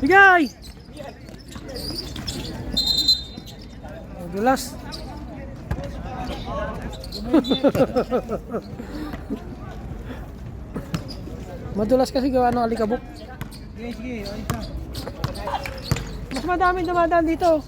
Bigay! Dulas. Madulas kasi gawa ng alikabok. Sige, sige. Mas madaming dumadaan dito.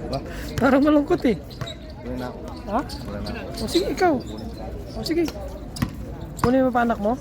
Diba? Parang malungkot eh. Wala na ako. Ha? Wala na ako. O sige, ikaw. O sige. Kunin mo pa anak mo.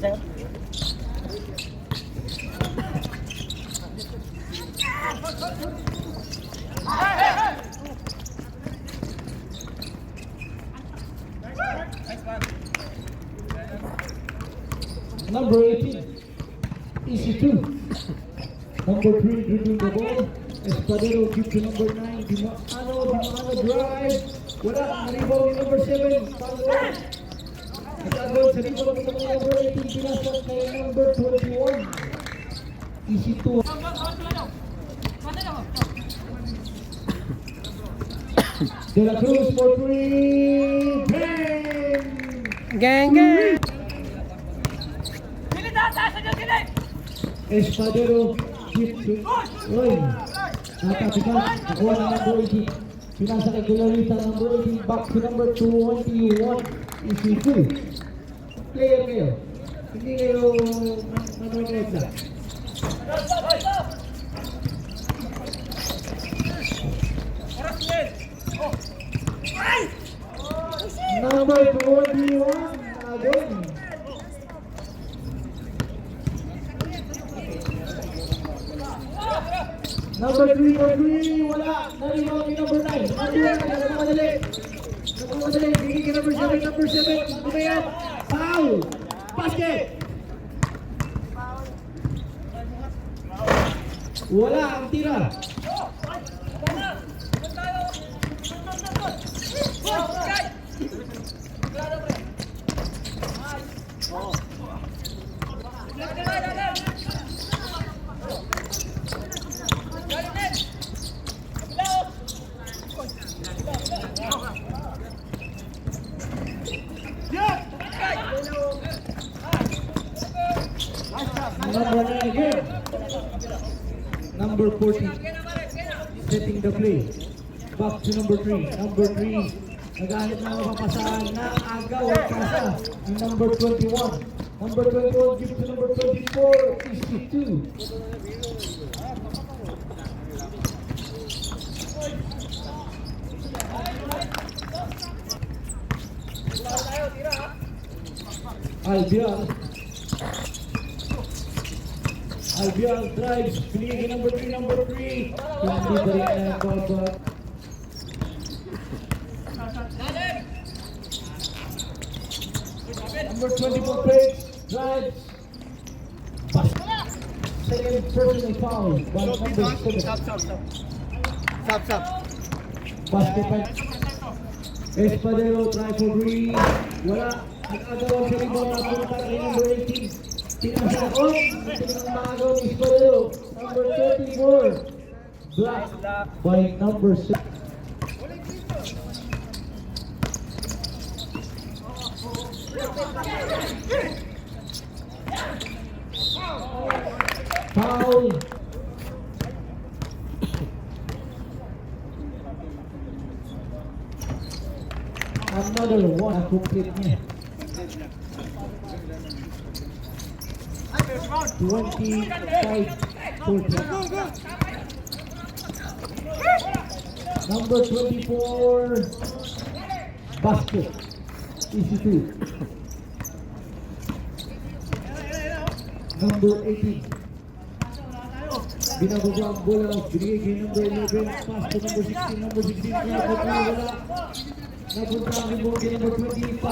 Number Number three, dribbling the ball. Espadero give to number nine. Dimano, Dimano drive. Wala, naribaw ni number seven. Pangalawa. Nagagawin sa rebound ng number 18. Pinasok kay number 21. Easy two. De La Cruz for three. Bang! Gang, gang. Espadero chip to Uy Natapikas Nakuha na number 18 Pinasa kay Glorita number 18 Back to number 21 Issue 2 Player kayo Hindi kayo man- manonood na Number 21 Again Number 3 for 3, wala. Narimaw ni number 9. Number 1, nagkamadali. Nagkamadali. Bigay kay number 7, number 7. Ano ba yan? Foul! Basket! Wala ang tira. Number 9 again. Number 14. Setting the play. Back to number 3. Number 3. Naghanap na mapapasahan na agaw at kasa ng number 21. Number 21 gives to number 24. Easy 2. Albion. Albion drives. Pinigil number 3, number 3. Hindi pa rin na baba. Number 24 plays. Drives. Pass. Second personal foul. By number 7. Stop, stop. Basket by Espadero, try for three. Wala. Nag-agawan sa rebound na punta kay number 18. Pinasa on. Pinamagaw ni Espadero. Number 34. Blocked by number 6. Foul. Another one complete niya. 25 40. Number 24 basket. Easy two. Number 18. Binababa ang bola. Binigay kay number 11. Pass to number 16. Number 16. Kaya po wala. Napunta ang rebound number 20. Pass back kay number 21.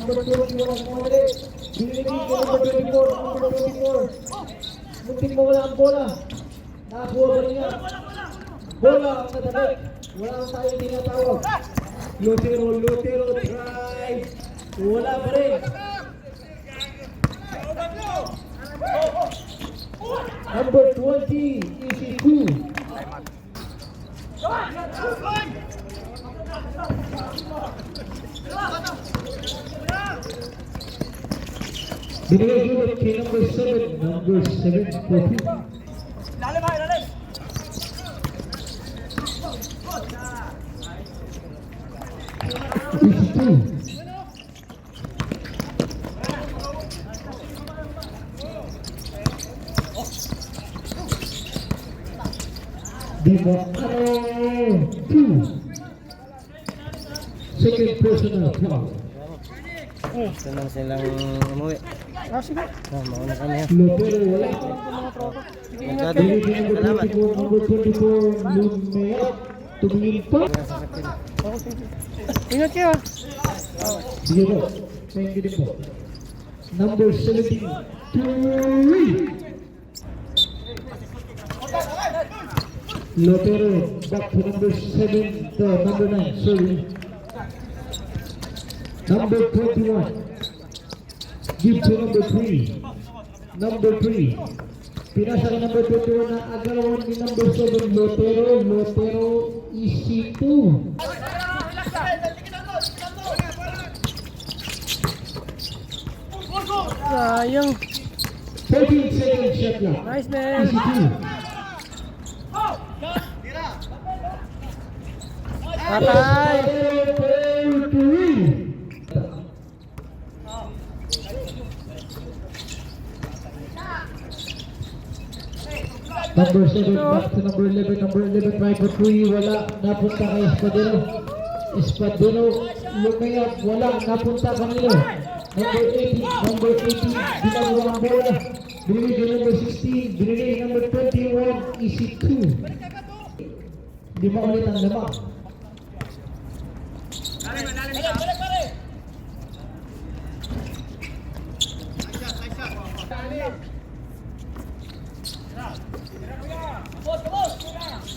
Number 20. Wala sa mga mali. Binigay kay number 24. Number 24. muntik mawala ang bola. Nakakuha ba niya? Bola ang natabi. Wala ang tayong tinatawag. Lotero, Lotero, drive. Wala pa. Number 20, easy two. Binigay gulat kay number 7, number 7, 14. Second personal foul. Gusto lang silang umuwi. Ah, sige. Ah, mauna kami ha. Lotero wala. Ito mga tropa. Sige, ingat Magkano? kayo. Binigay number 24, number 24, Lumea. Tumingin pa. Oo, sige. Ingat kayo ah. Sige po. Thank you din po. Number 17, Tui. Lotero, back to number 7, the number 9, sorry. Number 21. Give to number 3. Number 3. Pinasa ka number 21 na agalawan ni number 7, Lotero. Lotero, easy 2. Sayang. 14 seconds shot clock. Nice, man. Easy 2. Patay. Number 7 back to number 11. Number 11 try for 3. Wala. Napunta kay Espadero. Espadero. Lumayap. Wala. Napunta kanino. Number 18. Number 18. Ginagawa ang bola. Kay number 16. Binigay number 21. Easy 2. Di ba ulit ang lamang?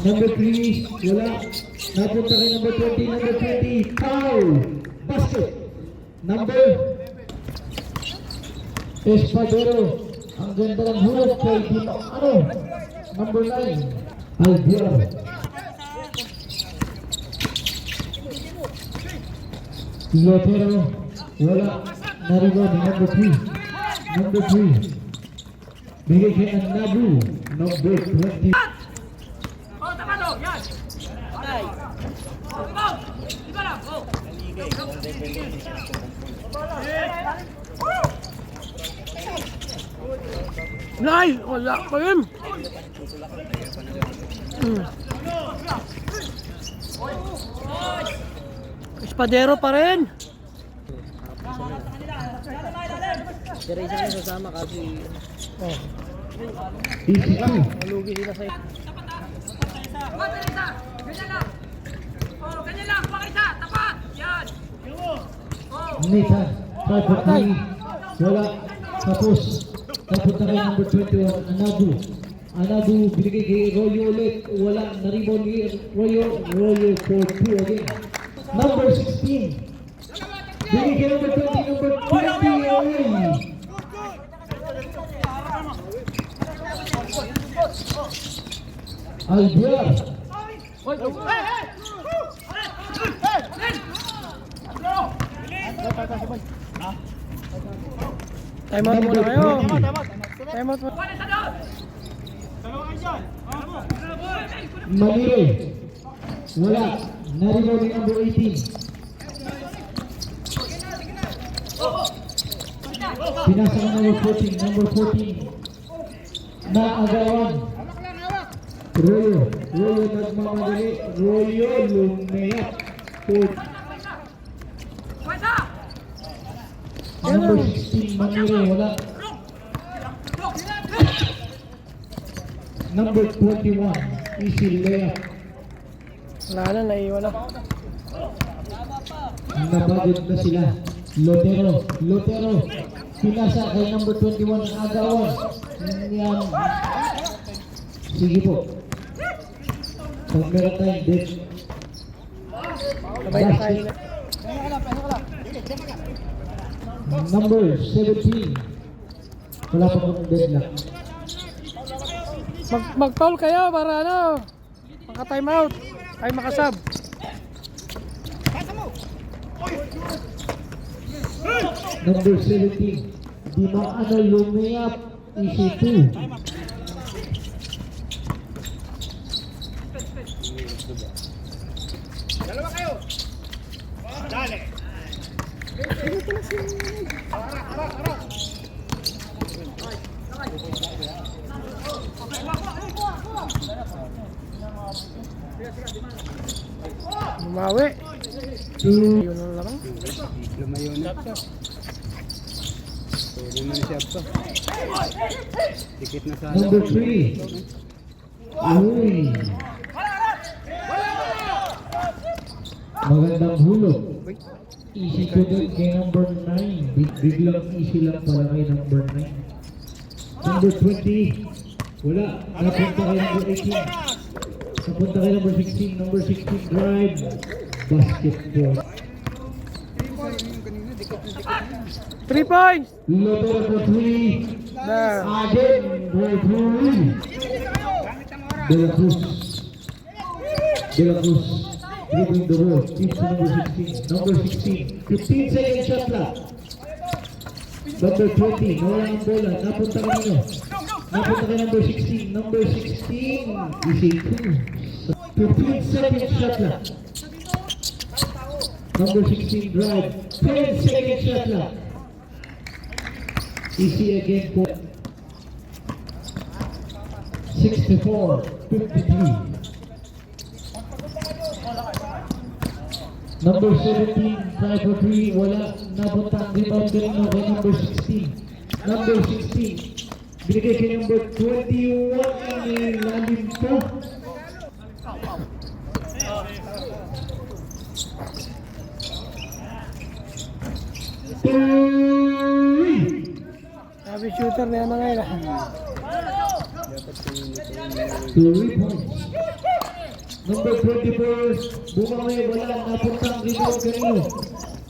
Number 3, wala. Napunta kay number 20, number 20, foul. Basket. Number Espadero. Ang ganda ng hulog kay Dino. Ano? Number 9, Albiar. Lotero, wala. Narigo number 3. Number 3. Bigay kay. Number 20. Nice. Wala pa rin. Hmm. Espadero pa rin. Pero isa na sasama kasi Oh, Easy 2. malugi sila sa Nathan, try for three. Wala. Tapos, napunta kay number 21, Anabu. Anabu, binigay kay Royo ulit. Wala. Naribon ni Royo. Royo for two again. Number 16. Binigay kay number 20, number 20. Away. Albiar. Time out muna kayo. Time out muna. Manilo. Wala. Naribon ni number 18. Pinasa ka number 14, number 14. Na agawan. Royo. Royo nagmamadali. Royo lumayat. Fourth. Number 16, Manilo. Wala. Number 21, easy layup. Wala na, naiwan na. Nabagod na sila. Lotero, Lotero. Pinasa kay number 21 ng agawan. Yan. Sige po. Pag meron tayong dead, Sabay na tayo na. Number 17. Wala pa pong deadlock. Mag, mag-foul kayo para ano, maka-time out. Ay makasab. Number 17. Di maano lumayap. Easy 2. Bumawi. 2. Yun ang larang. Lumayo na. Pwede na siya pa. Tikit na sana. Number 3. Uy. Magandang hulog. Easy to din kay number 9. Big, biglang easy lang pala kay number 9. Number 20. Wala. Napunta kay number 18. Napunta kay number 16. Number 16 drive. Basketball. Three points. Lobo number 3. There. Again. Referee. De La Cruz. De La Cruz. Dribbling the ball. To number 16. Number 16. 15 second shot clock. Number 20. Nawala ng bola. Napunta ka nyo. Napunta ka number 16. Number 16. Easy 2. 15 second shot clock. Number 16 drive. 10 second shot clock. Easy again po. 64, 53. Number 17, try for 3, wala. Napunta ang rebound kanino kay number 16. Number 16, binigay kay number 21, ang lalim po. Sabi shooter na ila. Three points. Number 24, bumaway, wala, napunta ang rebound kanino.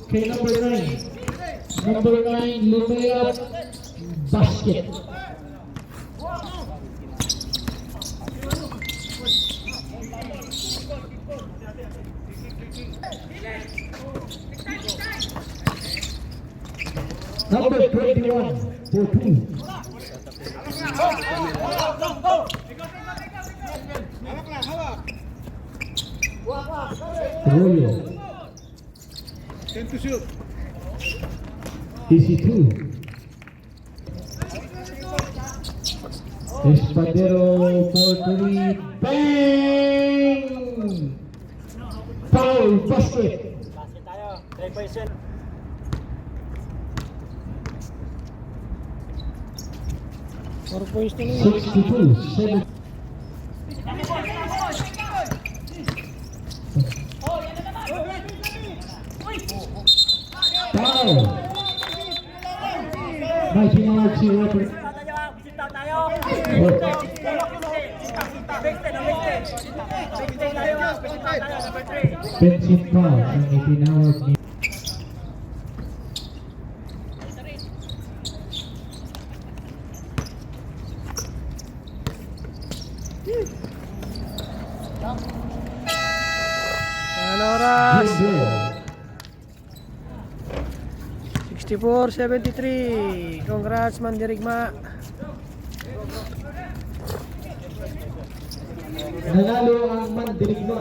Kay number 9. Number 9, lumayap, basket. Number 21, for 2. Arroyo. Time to shoot. Easy two. Espadero for three. Bang! Foul basket. Four points na lang. 62. Seven. Foul. Mikey Marks, your referee. Offensive foul ang itinawag ni Ano oras? Jimbo. 64-73. Congrats, Mandirigma. Nanalo ang Mandirigma.